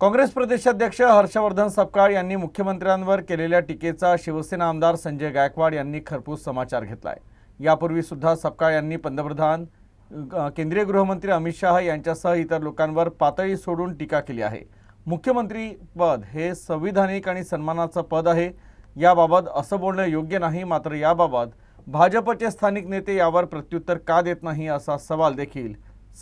काँग्रेस प्रदेशाध्यक्ष हर्षवर्धन सपकाळ यांनी मुख्यमंत्र्यांवर केलेल्या टीकेचा शिवसेना आमदार संजय गायकवाड यांनी खरपूस समाचार घेतलाय. यापूर्वी सुद्धा सपकाळ यांनी पंतप्रधान केंद्रीय गृहमंत्री अमित शहा यांच्यासह इतर लोकांवर पातळी सोडून टीका केली आहे. मुख्यमंत्री पद हे संविधानिक आणि सन्मानाचं पद आहे. याबाबत असं बोलणं योग्य नाही मात्र याबाबत भाजपचे स्थानिक नेते यावर प्रत्युत्तर का देत नाही असा सवाल देखील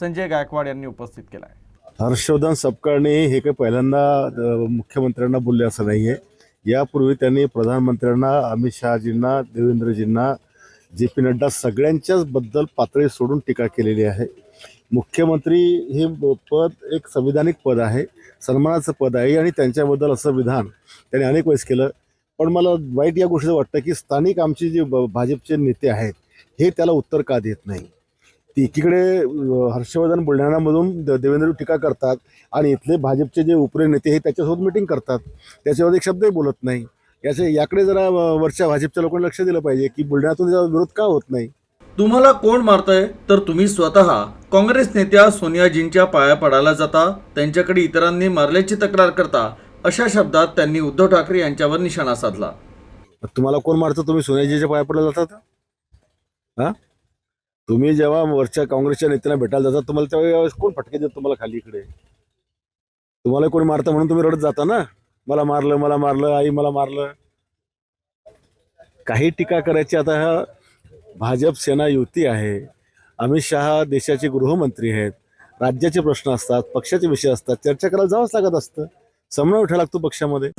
संजय गायकवाड यांनी उपस्थित केला आहे हर्षवर्धन सपकाळने हे काही पहिल्यांदा मुख्यमंत्र्यांना बोलले असं नाही आहे यापूर्वी त्यांनी प्रधानमंत्र्यांना अमित शहाजींना देवेंद्रजींना जे पी नड्डा सगळ्यांच्याच बद्दल पातळी सोडून टीका केलेली आहे. मुख्यमंत्री हे पद एक संविधानिक पद आहे सन्मानाचं पद आहे आणि त्यांच्याबद्दल असं विधान त्यांनी अनेक वेळेस केलं. पण मला वाईट या गोष्टीचं वाटतं की स्थानिक आमचे जे ब- भाजपचे नेते आहेत हे त्याला उत्तर का देत नाही ती एकीकडे हर्षवर्धन बुलढाणामधून द- देवेंद्र टीका करतात आणि इथले भाजपचे जे उपरे नेते हे त्याच्यासोबत मिटिंग करतात. त्याच्यावर एक शब्दही बोलत नाही. याचे याकडे जरा वरच्या भाजपच्या लोकांनी लक्ष दिलं पाहिजे की बुलढाण्यातून त्याचा विरोध का होत नाही. तुम्हाला कोण मारतंय? तर तुम्ही स्वतः. काँग्रेस नेत्या सोनियाजींच्या पाया पडायला जाता त्यांच्याकडे इतरांनी मारल्याची तक्रार करता अशा शब्दात त्यांनी उद्धव ठाकरे यांच्यावर निशाणा साधला. तुम्हाला कोण मारतं? तुम्ही सोनियाजीच्या पाया पडला जातात हा? तुम्ही जेव्हा वरच्या काँग्रेसच्या नेत्यांना भेटायला जातात तुम्हाला त्यावेळेस कोण फटके देत तुम्हाला खाली इकडे? तुम्हाला कोणी मारतं म्हणून तुम्ही रडत जाता ना? मला मारलं मला मारलं आई मला मारलं. काही टीका करायची आता हा भाजप सेना युती आहे. अमित शहा देशाचे गृहमंत्री आहेत. राज्याचे प्रश्न असतात पक्षाचे विषय असतात. चर्चा करायला जावंच लागत असतं. समन्वय उठायला लागतो पक्षामध्ये.